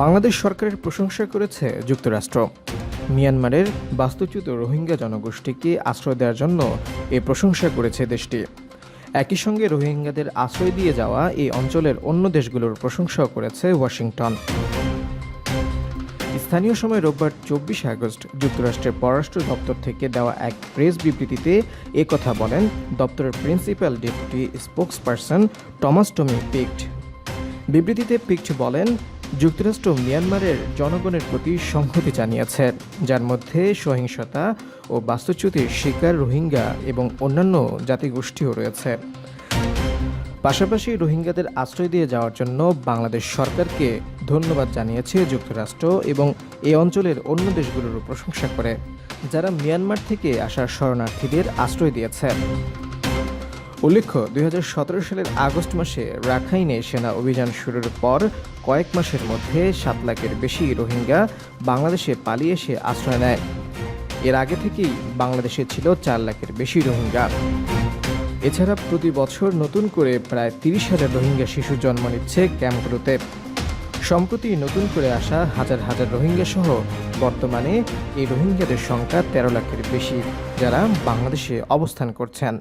বাংলাদেশ সরকারের প্রশংসা করেছে যুক্তরাষ্ট্র। মিয়ানমারের বাস্তুচ্যুত রোহিঙ্গা জনগোষ্ঠীকে আশ্রয় দেওয়ার জন্য এ প্রশংসা করেছে দেশটি। একই সঙ্গে রোহিঙ্গাদের আশ্রয় দিয়ে যাওয়া এই অঞ্চলের অন্য দেশগুলোর প্রশংসাও করেছে ওয়াশিংটন। স্থানীয় সময় রোববার চব্বিশে আগস্ট যুক্তরাষ্ট্রের পররাষ্ট্র দপ্তর থেকে দেওয়া এক প্রেস বিবৃতিতে কথা বলেন দপ্তরের principal deputy spokesperson Thomas Tommy Pigott. বিবৃতিতে পিক্ট বলেন যুক্তরাষ্ট্র মিয়ানমারের জনগণের প্রতি সংহতি জানিয়েছে, যার মধ্যে সহিংসতা ও বাস্তুচ্যুতির শিকার রোহিঙ্গা এবং অন্যান্য জাতিগোষ্ঠীও রয়েছে। পাশাপাশি রোহিঙ্গাদের আশ্রয় দিয়ে যাওয়ার জন্য বাংলাদেশ সরকারকে ধন্যবাদ জানিয়েছে যুক্তরাষ্ট্র এবং এই অঞ্চলের অন্য দেশগুলোরও প্রশংসা করে, যারা মিয়ানমার থেকে আসা শরণার্থীদের আশ্রয় দিয়েছে। উল্লেখ্য, দুই হাজার সতেরো সালের আগস্ট মাসে রাখাইনে সেনা অভিযান শুরুর পর কয়েক মাসের মধ্যে সাত লাখের বেশি রোহিঙ্গা বাংলাদেশে পালিয়ে এসে আশ্রয় নেয়। এর আগে থেকেই বাংলাদেশে ছিল চার লাখের বেশি রোহিঙ্গা। এছাড়া প্রতি বছর নতুন করে প্রায় তিরিশ হাজার রোহিঙ্গা শিশু জন্ম নিচ্ছে ক্যাম্পগুলোতে। সম্প্রতি নতুন করে আসা হাজার হাজার রোহিঙ্গা সহ বর্তমানে এই রোহিঙ্গাদের সংখ্যা তেরো লাখের বেশি যারা বাংলাদেশে অবস্থান করছেন।